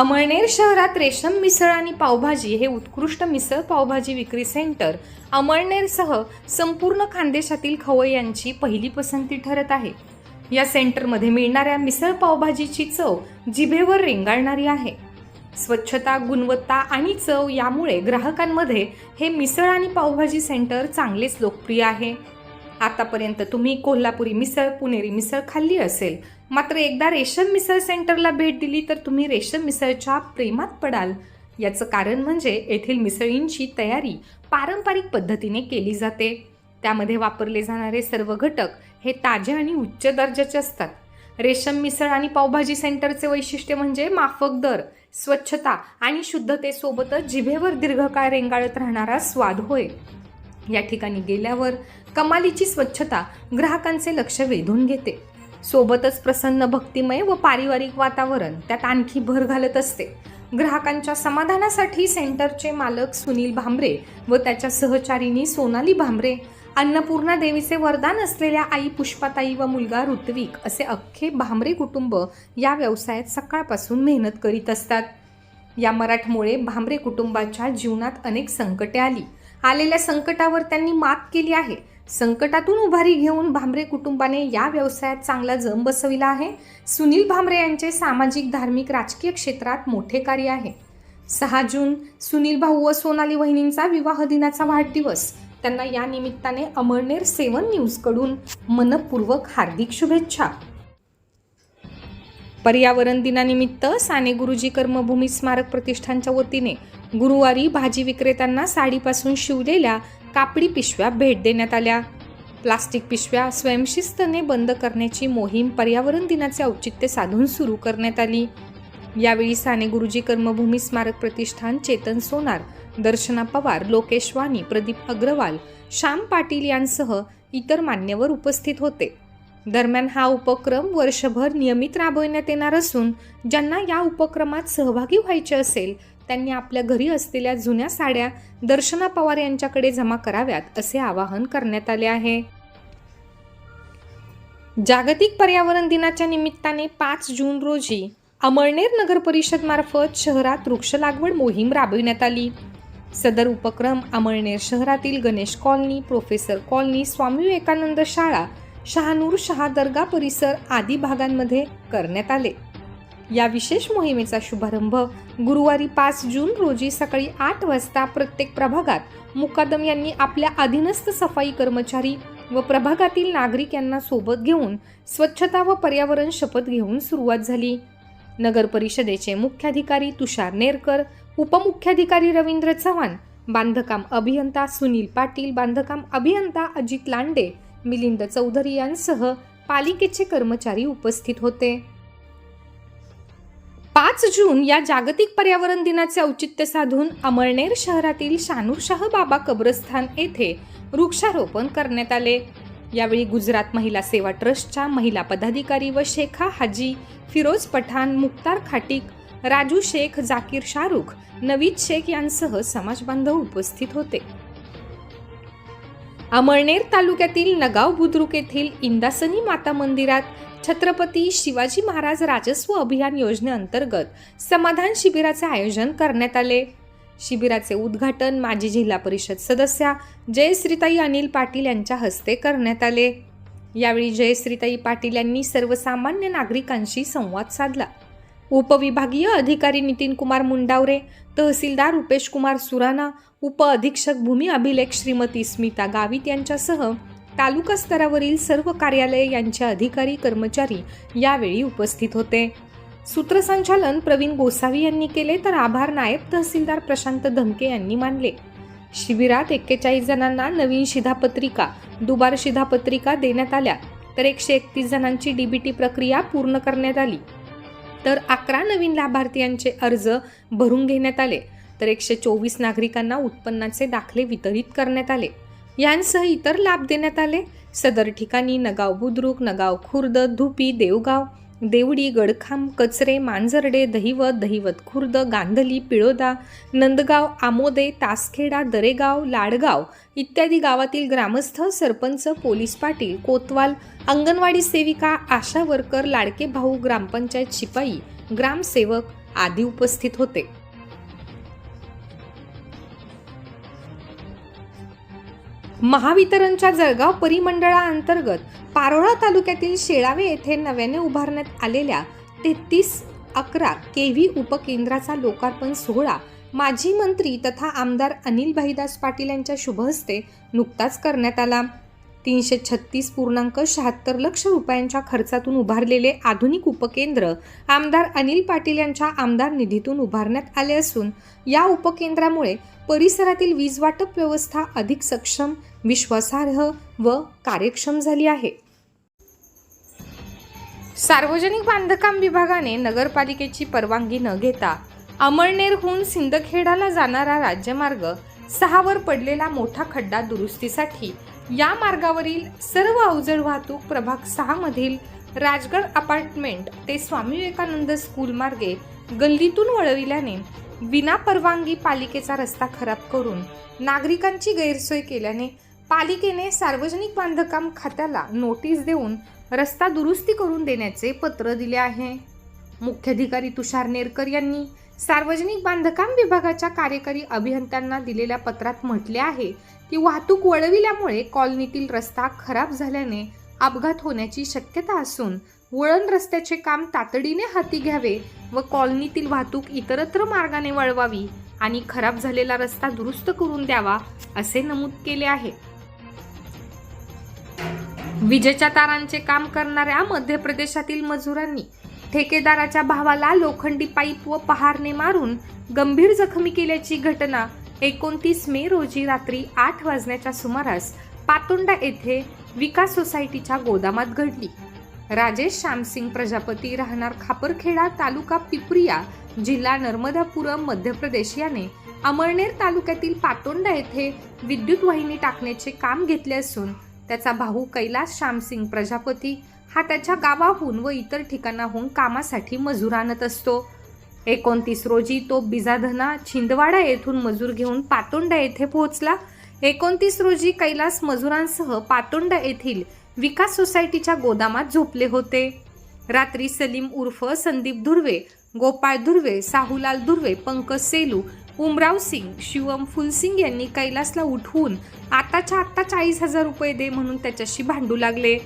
अमळनेर शहरात रेशम मिसळ आणि पावभाजी हे उत्कृष्ट मिसळ पावभाजी विक्री सेंटर अमळनेरसह संपूर्ण खानदेशातील खवय्यांची पहिली पसंती ठरत आहे. या सेंटरमध्ये मिळणाऱ्या मिसळ पावभाजीची चव जिभेवर रेंगाळणारी आहे. स्वच्छता गुणवत्ता आणि चव यामुळे ग्राहकांमध्ये हे मिसळ आणि पावभाजी सेंटर चांगलेच लोकप्रिय आहे. आतापर्यंत तुम्ही कोल्हापुरी मिसळ पुणेरी मिसळ खाल्ली असेल मात्र एकदा रेशम मिसळ सेंटरला भेट दिली तर तुम्ही रेशम मिसळच्या प्रेमात पडाल. याचं कारण म्हणजे येथील मिसळींची तयारी पारंपरिक पद्धतीने केली जाते. त्यामध्ये वापरले जाणारे सर्व घटक हे ताजे आणि उच्च दर्जाचे असतात. रेशम मिसळ आणि पावभाजी सेंटरचे वैशिष्ट्य म्हणजे माफक दर स्वच्छता आणि शुद्धतेसोबतच जिभेवर दीर्घकाळ रेंगाळत राहणारा स्वाद होय. या ठिकाणी गेल्यावर कमालीची स्वच्छता ग्राहकांचे लक्ष वेधून घेते. सोबतच प्रसन्न भक्तिमय व पारिवारिक वातावरण त्यात आणखी भर घालत असते. ग्राहकांच्या समाधानासाठी सेंटरचे मालक सुनील भांबरे व त्याच्या सहचारिणी सोनाली भांबरे अन्नपूर्णा देवीचे वरदान असलेल्या आई पुष्पाताई व मुलगा ऋत्विक असे अख्खे भांबरे कुटुंब या व्यवसायात सकाळपासून मेहनत करीत असतात. या मराठमोळे भांबरे कुटुंबाच्या जीवनात अनेक संकटे आली. आलेल्या संकटावर त्यांनी मात केली आहे. संकटातून उभारी घेऊन भांबरे कुटुंबाने या व्यवसायात चांगला जम बसविला आहे. सुनील भांबरे यांचे सामाजिक धार्मिक राजकीय क्षेत्रात मोठे कार्य आहे. सहा जून सुनील भाऊ व सोनाली वहिनींचा विवाह दिनाचा वाढदिवस. त्यांना या निमित्ताने अमळनेर सेवन न्यूजकडून मनपूर्वक हार्दिक शुभेच्छा. पर्यावरण दिनानिमित्त साने गुरुजी कर्मभूमी स्मारक प्रतिष्ठानच्या वतीने गुरुवारी भाजी विक्रेत्यांना साडीपासून शिवलेल्या कापडी पिशव्या भेट देण्यात आल्या. प्लास्टिक पिशव्या स्वयंशिस्तने बंद करण्याची मोहीम पर्यावरण दिनाचे औचित्य साधून सुरू करण्यात आली. यावेळी साने गुरुजी कर्मभूमी स्मारक प्रतिष्ठान चेतन सोनार दर्शना पवार लोकेश वाणी प्रदीप अग्रवाल श्याम पाटील यांसह इतर मान्यवर उपस्थित होते. दरम्यान हा उपक्रम वर्षभर नियमित राबविण्यात येणार असून ज्यांना या उपक्रमात सहभागी व्हायचे असेल त्यांनी आपल्या घरी असलेल्या जुन्या साड्या दर्शना पवार यांच्याकडे जमा कराव्यात असे आवाहन करण्यात आले आहे. जागतिक पर्यावरण दिनाच्या निमित्ताने पाच जून रोजी अमळनेर नगर परिषद मार्फत शहरात वृक्ष लागवड मोहीम राबविण्यात आली. सदर उपक्रम अमळनेर शहरातील Ganesh colony professor colony Swami Vivekananda शाळा शहानूर शहा दर्गा परिसर आदी भागांमध्ये करण्यात आले. या विशेष मोहिमेचा शुभारंभ गुरुवारी पाच जून रोजी सकाळी आठ वाजता प्रत्येक प्रभागात मुकादम यांनी आपल्या अधीनस्थ सफाई कर्मचारी व प्रभागातील नागरिक यांना सोबत घेऊन स्वच्छता व पर्यावरण शपथ घेऊन सुरुवात झाली. नगर परिषदेचे मुख्याधिकारी तुषार नेरकर उपमुख्याधिकारी रवींद्र चव्हाण बांधकाम अभियंता सुनील पाटील बांधकाम अभियंता अजित लांडे मिलिंद चौधरी यांसह पालिकेचे कर्मचारी उपस्थित होते. पाच जून या जागतिक पर्यावरण दिनाचे औचित्य साधून अमळनेर शहरातील शानूरशाह बाबा कब्रस्थान येथे वृक्षारोपण करण्यात आले. यावेळी गुजरात महिला सेवा ट्रस्टच्या महिला पदाधिकारी व शेखा हाजी फिरोज पठाण मुक्तार खाटीक राजू शेख जाकीर शाहरुख नवीद शेख यांसह समाजबांधव उपस्थित होते. अमळनेर तालुक्यातील नगाव बुद्रुक येथील इंदासनी माता मंदिरात छत्रपती शिवाजी महाराज राजस्व अभियान योजनेअंतर्गत समाधान शिबिराचे आयोजन करण्यात आले. शिबिराचे उद्घाटन माजी जिल्हा परिषद सदस्या जयश्रीताई अनिल पाटील यांच्या हस्ते करण्यात आले. यावेळी जयश्रीताई पाटील यांनी सर्वसामान्य नागरिकांशी संवाद साधला. उपविभागीय अधिकारी नितीन कुमार मुंडावरे तहसीलदार रुपेश कुमार सुराणा उप अधीक्षक भूमी अभिलेख श्रीमती स्मिता गावित यांच्यासह तालुका स्तरावरील सर्व कार्यालय यांचे अधिकारी कर्मचारी यावेळी उपस्थित होते. सूत्रसंचालन प्रवीण गोसावी यांनी केले तर आभार नायब तहसीलदार प्रशांत धमके यांनी मानले. शिबिरात एक्केचाळीस जणांना नवीन शिधापत्रिका दुबार शिधापत्रिका देण्यात आल्या तर एकशे एकतीस जणांची डीबीटी प्रक्रिया पूर्ण करण्यात आली. तर अकरा नवीन लाभार्थीयांचे अर्ज भरून घेण्यात आले. तर एकशे चोवीस नागरिकांना उत्पन्नाचे दाखले वितरित करण्यात आले. यांसह इतर लाभ देण्यात आले. सदर ठिकाणी नगाव बुद्रुक नगाव खुर्द धुपी देवगाव देवडी गडखांब कचरे मांजर्डे दहिवत दहिवत खुर्द गांधली पिळोदा नंदगाव आमोदे तासखेडा दरेगाव लाडगाव इत्यादी गावातील ग्रामस्थ सरपंच पोलीस पाटील कोतवाल अंगणवाडी सेविका आशा वर्कर लाडके भाऊ ग्रामपंचायत शिपाई ग्रामसेवक आदी उपस्थित होते. महावितरणच्या जळगाव परिमंडळाअंतर्गत पारोळा तालुक्यातील शेळावे येथे नव्याने उभारण्यात आलेल्या तेहतीस अकरा के व्ही उपकेंद्राचा लोकार्पण सोहळा माजी मंत्री तथा आमदार अनिल भाईदास पाटील यांच्या शुभहस्ते नुकताच करण्यात आला. तीनशे छत्तीस पूर्णांक शहात्तर लक्ष रुपयांच्या खर्चातून उभारलेले आधुनिक उपकेंद्र आमदार अनिल पाटील यांच्या आमदार निधीतून उभारण्यात आले असून या उपकेंद्रामुळे परिसरातील वीज वाटप व्यवस्था अधिक सक्षम विश्वासार्ह व कार्यक्षम झाली आहे. सार्वजनिक बांधकाम विभागाने नगरपालिकेची परवानगी न घेता अमळनेरहून सिंदखेडाला जाणारा राज्यमार्ग सहावर पडलेला मोठा खड्डा दुरुस्तीसाठी या मार्गावरील सर्व अवजड वाहतूक प्रभाग सहामधील राजगड अपार्टमेंट ते स्वामी विवेकानंद स्कूल मार्गे गल्लीतून वळविल्याने विना परवानगी पालिकेचा रस्ता खराब करून नागरिकांची गैरसोय केल्याने पालिकेने सार्वजनिक बांधकाम खात्याला नोटीस देऊन रस्ता दुरुस्ती करून देण्याचे पत्र दिले आहे. मुख्याधिकारी तुषार नेरकर यांनी सार्वजनिक बांधकाम विभागाच्या कार्यकारी अभियंत्यांना दिलेल्या पत्रात म्हटले आहे ती वाहतूक वळविल्यामुळे कॉलनीतील रस्ता खराब झाल्याने अपघात होण्याची शक्यता असून वळण रस्त्याचे काम तातडीने हाती घ्यावे व कॉलनीतील वाहतूक इतरत्र मार्गाने वळवावी आणि खराब झालेला रस्ता दुरुस्त करून द्यावा असे नमूद केले आहे. विजेच्या तारांचे काम करणाऱ्या मध्य प्रदेशातील मजुरांनी ठेकेदाराच्या भावाला लोखंडी पाईप व पहारने मारून गंभीर जखमी केल्याची घटना एकोणतीस मे रोजी रात्री आठ वाजण्याच्या सुमारास पातोंडा येथे विकास सोसायटीच्या गोदामात घडली. राजेश श्यामसिंग प्रजापती राहणार खापरखेडा तालुका पिपरिया जिल्हा नर्मदापुरम मध्य प्रदेश याने अमळनेर तालुक्यातील पातोंडा येथे विद्युत वाहिनी टाकण्याचे काम घेतले असून त्याचा भाऊ कैलास श्यामसिंग प्रजापती हा त्याच्या गावाहून व इतर ठिकाणाहून कामासाठी मजूर आणत असतो. एकोणतीस रोजी तो बिजाधना छिंदवाडा येथून मजूर घेऊन पातोंडा येथे पोहोचला. एकोणतीस रोजी कैलास मजुरांसह पातोंडा येथील विकास सोसायटीच्या गोदामात झोपले होते. रात्री सलीम उर्फ संदीप धुर्वे गोपाळ धुर्वे साहूलाल धुर्वे पंकज सेलू उमराव सिंग शिवम फुलसिंग यांनी कैलासला उठवून आताच्या आत्ता चाळीस हजार रुपये दे म्हणून त्याच्याशी भांडू लागले.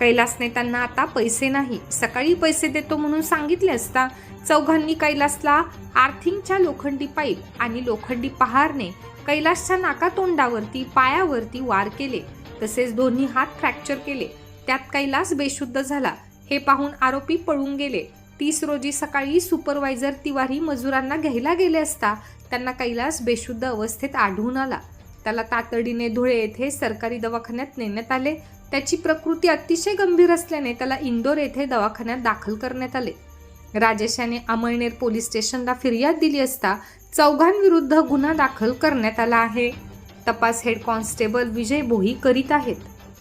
कैलासने त्यांना आता पैसे नाही. सकाळी पैसे देतो म्हणून सांगितले असता चौघांनी कैलासला आर्थिंगच्या लोखंडी पाईप आणि लोखंडी पहारने कैलासच्या नाकातोंडावरती पायावरती वार केले. तसेच दोन्ही हात फ्रॅक्चर केले. त्यात कैलास बेशुद्ध झाला. हे पाहून आरोपी पळून गेले. तीस रोजी सकाळी सुपरवायझर तिवारी मजुरांना घ्यायला गेले असता त्यांना कैलास बेशुद्ध अवस्थेत आढळून आला. त्याला तातडीने धुळे येथे सरकारी दवाखान्यात नेण्यात आले. त्याची प्रकृती अतिशय गंभीर असल्याने त्याला इंदोर येथे दवाखान्यात दाखल करण्यात आले. राजेश याने अमळनेर पोलीस स्टेशनला फिर्याद दिली असता चौघांविरुद्ध गुन्हा दाखल करण्यात आला आहे. तपास हेड कॉन्स्टेबल विजय भोई करीत आहेत.